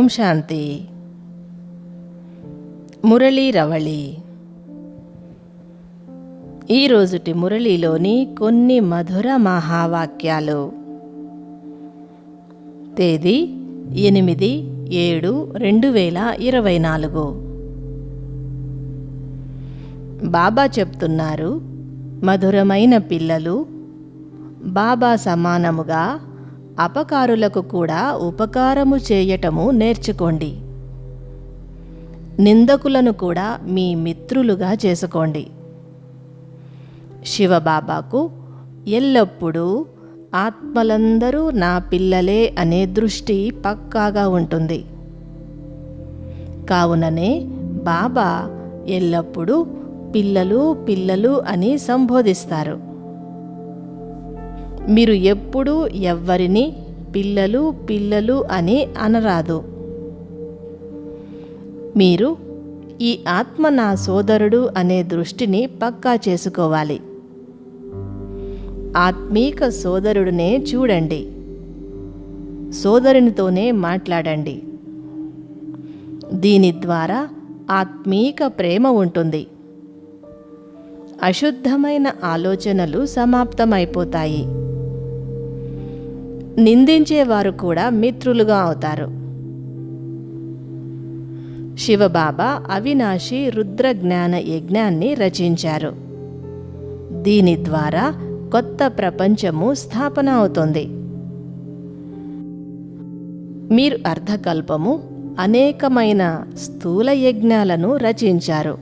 ఓం శాంతి. మురళీ రవళి. ఈరోజుటి మురళీలోని కొన్ని మధుర మహావాక్యాలు. తేదీ ఎనిమిది ఏడు రెండు వేల ఇరవై నాలుగు. బాబా చెప్తున్నారు మధురమైన పిల్లలు బాబా సమానముగా అపకారులకు కూడా ఉపకారము చేయటము నేర్చుకోండి. నిందకులను కూడా మీ మిత్రులుగా చేసుకోండి. శివబాబాకు ఎల్లప్పుడూ ఆత్మలందరూ నా పిల్లలే అనే దృష్టి పక్కాగా ఉంటుంది. కావుననే బాబా ఎల్లప్పుడూ పిల్లలు పిల్లలు అని సంబోధిస్తారు. మీరు ఎప్పుడూ ఎవ్వరిని పిల్లలు పిల్లలు అని అనరాదు. మీరు ఈ ఆత్మ నా సోదరుడు అనే దృష్టిని పక్కా చేసుకోవాలి. ఆత్మీక సోదరుడినే చూడండి. సోదరునితోనే మాట్లాడండి. దీని ద్వారా ఆత్మీక ప్రేమ ఉంటుంది. అశుద్ధమైన ఆలోచనలు సమాప్తమైపోతాయి. నిందించేవారు కూడా మిత్రులుగా అవుతారు. శివబాబా అవినాశి రుద్ర జ్ఞాన యజ్ఞాన్ని రచించారు. దీని ద్వారా కొత్త ప్రపంచము స్థాపన అవుతుంది. మీరు అర్ధకల్పము అనేకమైన స్థూల యజ్ఞాలను రచించారు.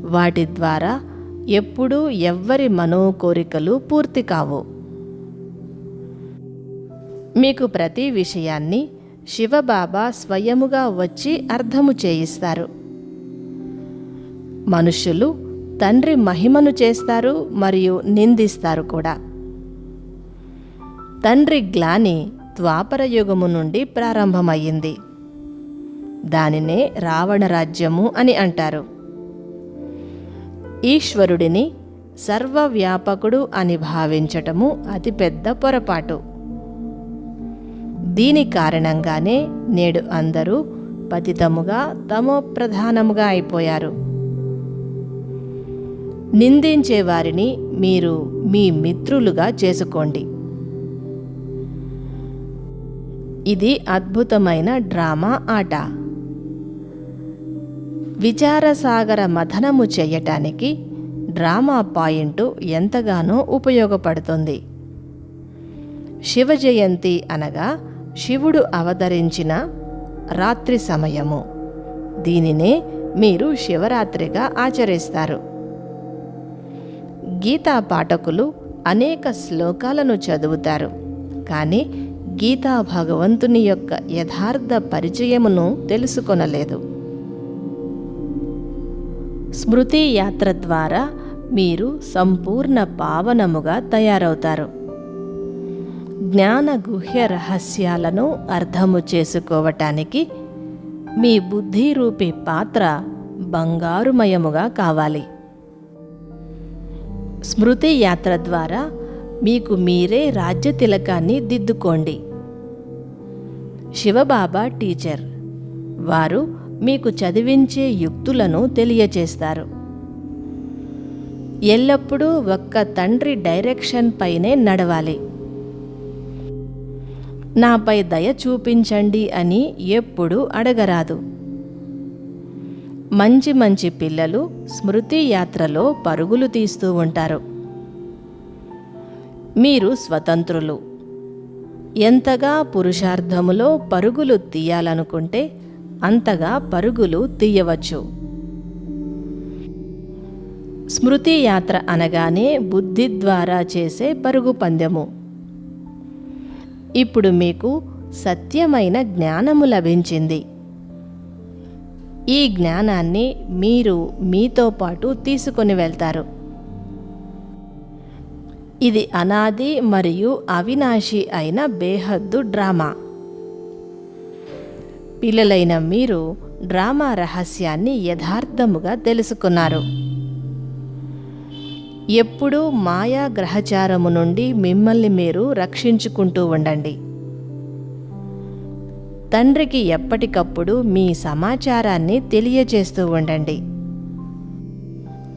వాటి ద్వారా ఎప్పుడూ ఎవ్వరి మనోకోరికలు పూర్తి కావు. మీకు ప్రతి విషయాన్ని శివబాబా స్వయముగా వచ్చి అర్థము చేయిస్తారు. మనుష్యులు తండ్రి మహిమను చేస్తారు మరియు నిందిస్తారు కూడా. తండ్రి గ్లాని ద్వాపర యుగము నుండి ప్రారంభమయ్యింది. దానినే రావణ రాజ్యము అని అంటారు. ఈశ్వరుడిని సర్వవ్యాపకుడు అని భావించటము అతిపెద్ద పొరపాటు. దీని కారణంగానే నేడు అందరూ పతితముగా తమో ప్రధానముగా అయిపోయారు. నిందించే వారిని మీరు మీ మిత్రులుగా చేసుకోండి. ఇది అద్భుతమైన డ్రామా ఆట. విచారసాగర మథనము చేయటానికి డ్రామా పాయింట్ ఎంతగానో ఉపయోగపడుతుంది. శివ జయంతి అనగా శివుడు అవతరించిన రాత్రి సమయము. దీనినే మీరు శివరాత్రిగా ఆచరిస్తారు. గీతా పాఠకులు అనేక శ్లోకాలను చదువుతారు. కానీ గీతా భగవంతుని యొక్క యథార్థ పరిచయమును తెలుసుకొనలేదు. స్మృతి యాత్ర ద్వారా మీరు సంపూర్ణ పావనముగా తయారవుతారు. జ్ఞాన గుహ్య రహస్యాలను అర్థము చేసుకోవటానికి మీ బుద్ధి రూపి పాత్ర బంగారుమయముగా కావాలి. స్మృతి యాత్ర ద్వారా మీకు మీరే రాజ్య తిలకాన్ని దిద్దుకోండి. శివబాబా టీచర్ వారు మీకు చదివించే యుక్తులను తెలియచేస్తారు ఎల్లప్పుడూ ఒక్క తండ్రి డైరెక్షన్ పైనే నడవాలి. నాపై దయ చూపించండి అని ఎప్పుడూ అడగరాదు. మంచి మంచి పిల్లలు స్మృతి యాత్రలో పరుగులు తీస్తూ ఉంటారు. మీరు స్వతంత్రులు. ఎంతగా పురుషార్థములో పరుగులు తీయాలనుకుంటే అంతగా పరుగులు తీయవచ్చు. స్మృతి యాత్ర అనగానే బుద్ధి ద్వారా చేసే పరుగు పందెము. ఇప్పుడు మీకు సత్యమైన జ్ఞానము లభించింది. ఈ జ్ఞానాన్ని మీరు మీతో పాటు తీసుకొని వెళ్తారు. ఇది అనాది మరియు అవినాశి అయిన బేహద్దు డ్రామా. పిల్లలైన మీరు డ్రామా రహస్యాన్ని యథార్థముగా తెలుసుకున్నారు. ఎప్పుడూ మాయా గ్రహచారము నుండి మిమ్మల్ని మీరు రక్షించుకుంటూ ఉండండి. తండ్రికి ఎప్పటికప్పుడు మీ సమాచారాన్ని తెలియచేస్తూ ఉండండి.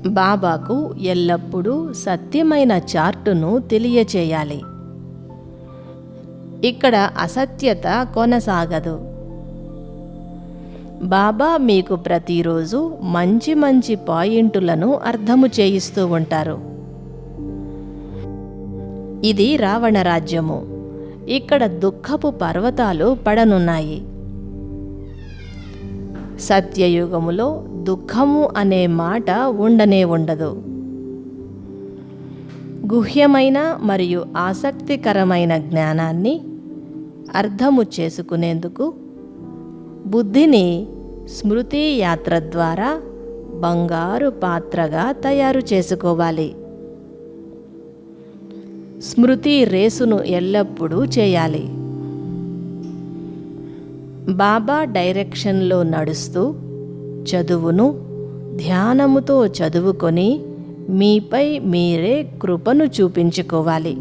బాబాకు ఎల్లప్పుడూ సత్యమైన చార్టును తెలియచేయాలి. ఇక్కడ అసత్యత కొనసాగదు. బాబా మీకు ప్రతిరోజు మంచి మంచి పాయింటులను అర్థము చేయిస్తూ ఉంటారు. ఇది రావణ రాజ్యము. ఇక్కడ దుఃఖపు పర్వతాలు పడనున్నాయి. సత్యయుగములో దుఃఖము అనే మాట ఉండనే ఉండదు. గుహ్యమైన మరియు ఆసక్తికరమైన జ్ఞానాన్ని అర్థము చేసుకునేందుకు బుద్ధిని స్మృతి యాత్ర ద్వారా బంగారు పాత్రగా తయారు చేసుకోవాలి. స్మృతి రేసును ఎల్లప్పుడూ చేయాలి. బాబా డైరెక్షన్లో నడుస్తూ చదువును ధ్యానముతో చదువుకొని మీపై మీరే కృపను చూపించుకోవాలి.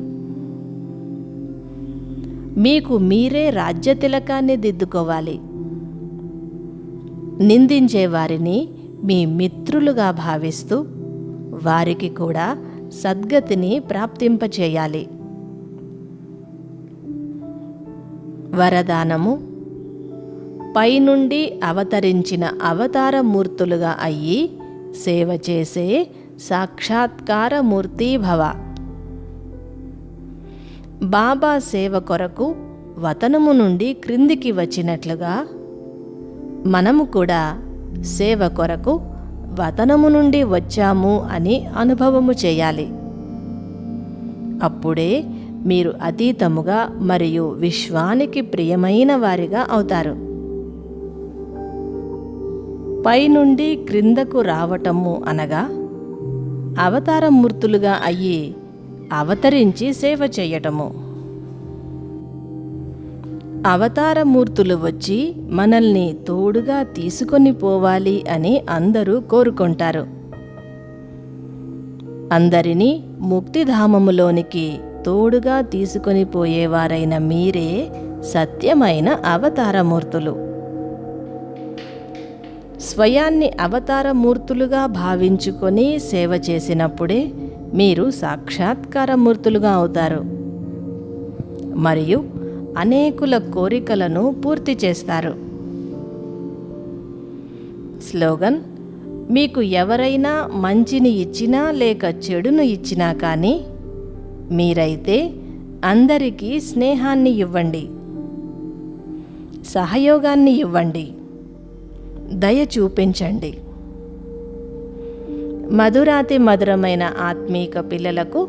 మీకు మీరే రాజ్యతిలకాన్ని దిద్దుకోవాలి. నిందించే వారిని మీ మిత్రులుగా భావిస్తూ వారికి కూడా సద్గతిని ప్రాప్తింపచేయాలి. వరదానము పైనుండి అవతరించిన అవతారమూర్తులుగా అయ్యి సేవ చేసే సాక్షాత్కారమూర్తి భవ. బాబా సేవ కొరకు వతనము నుండి క్రిందికి వచ్చినట్లుగా మనము కూడా సేవ కొరకు వతనము నుండి వచ్చాము అని అనుభవము చేయాలి. అప్పుడే మీరు అతీతముగా మరియు విశ్వానికి ప్రియమైన వారిగా అవుతారు. పైనుండి క్రిందకు రావటము అనగా అవతారమూర్తులుగా అయ్యి అవతరించి సేవ చేయటము. అవతారమూర్తులు వచ్చి మనల్ని తోడుగా తీసుకొని పోవాలి అని అందరూ కోరుకుంటారు. అందరినీ ముక్తిధామములోనికి తోడుగా తీసుకొని పోయేవారైన మీరే సత్యమైన అవతారమూర్తులు. స్వయాన్ని అవతారమూర్తులుగా భావించుకొని సేవ చేసినప్పుడే మీరు సాక్షాత్కారమూర్తులుగా అవుతారు. మరియు అనేకుల కోరికలను పూర్తి చేస్తారు. స్లోగన్ మీకు ఎవరైనా మంచిని ఇచ్చినా లేక చెడును ఇచ్చినా కానీ మీరైతే అందరికీ స్నేహాన్ని ఇవ్వండి. సహయోగాన్ని ఇవ్వండి. దయ చూపించండి. మధురాతి మధురమైన ఆత్మీక పిల్లలకు